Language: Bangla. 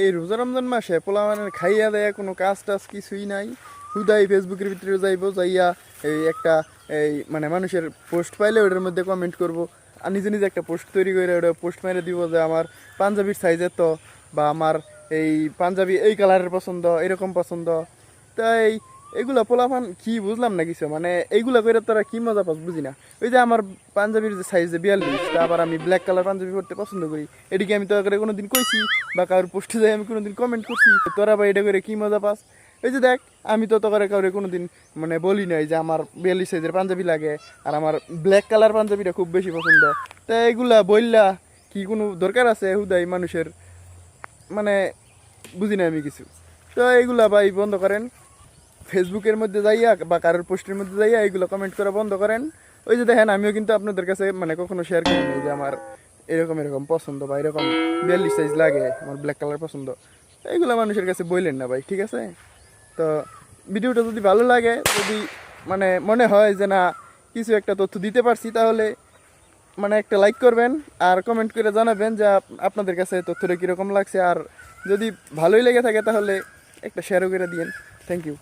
এই রোজা রমজান মাসে পোলা মানে খাইয়া দেয়া কোনো কাজ টাজ কিছুই নাই। হুদাই ফেসবুকের ভিতরে যাইবো, যাইয়া এই একটা এই মানে মানুষের পোস্ট পাইলে ওটার মধ্যে কমেন্ট করব। আর নিজে নিজে একটা পোস্ট তৈরি করে ওটা পোস্ট মেরে দিব যে আমার পাঞ্জাবির সাইজের তো বা আমার এই পাঞ্জাবি এই কালারের পছন্দ, এরকম পছন্দ। তাই এগুলা পোলাপান কি বুঝলাম না কিছু মানে এইগুলা করে তোরা কি মজা পাস বুঝি না। ওই যে আমার পাঞ্জাবির যে সাইজ যে বিয়াল্লিশ আবার আমি ব্ল্যাক কালার পাঞ্জাবি পরতে পছন্দ করি। এটিকে আমি তো করে কোনোদিন কইছি বা কারোর পোস্টে যাই আমি কোনোদিন কমেন্ট করছি। তোরা বা এটা করে কি মজা পাস? এই যে দেখ, আমি তো তো করে কাউরে কোনোদিন মানে বলি নাই যে আমার বিয়াল্লিশ সাইজের পাঞ্জাবি লাগে আর আমার ব্ল্যাক কালার পাঞ্জাবিটা খুব বেশি পছন্দ। তা এগুলা বললা কি কোনো দরকার আছে হুদাই মানুষের? মানে বুঝি না আমি কিছু। তো এইগুলা ভাই বন্ধ করেন। ফেসবুকের মধ্যে যাইয়া বা কারোর পোস্টের মধ্যে যাইয়া এইগুলো কমেন্ট করা বন্ধ করেন। ওই যে দেখেন, আমিও কিন্তু আপনাদের কাছে মানে কখনো শেয়ার করি নাই যে আমার এরকম এরকম পছন্দ বা এরকম বিয়াল্লিশ সাইজ লাগে, আমার ব্ল্যাক কালার পছন্দ। এইগুলো মানুষের কাছে বললেন না ভাই, ঠিক আছে? তো ভিডিওটা যদি ভালো লাগে, যদি মানে মনে হয় যে না, কিছু একটা তথ্য দিতে পারছি, তাহলে মানে একটা লাইক করবেন আর কমেন্ট করে জানাবেন যে আপনাদের কাছে তথ্যটা কীরকম লাগছে। আর যদি ভালোই লেগে থাকে, তাহলে একটা শেয়ারও করে দিন থ্যাংক ইউ